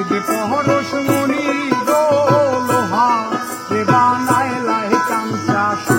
বেদ পহরস মুনি লোহা দেবা নাই লাই কাঞ্চা সো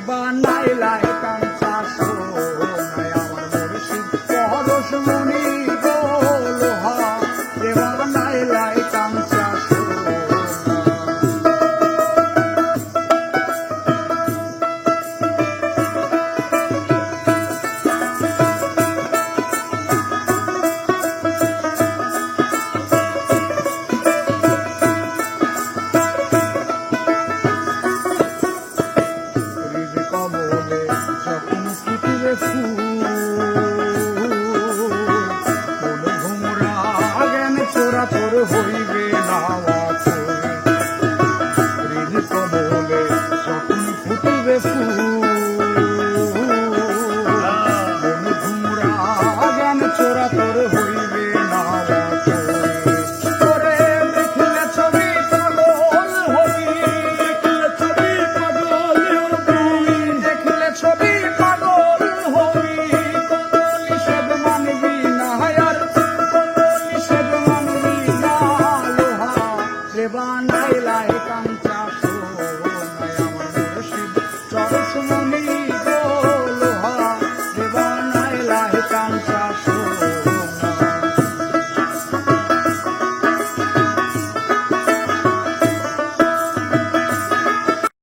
bon my life.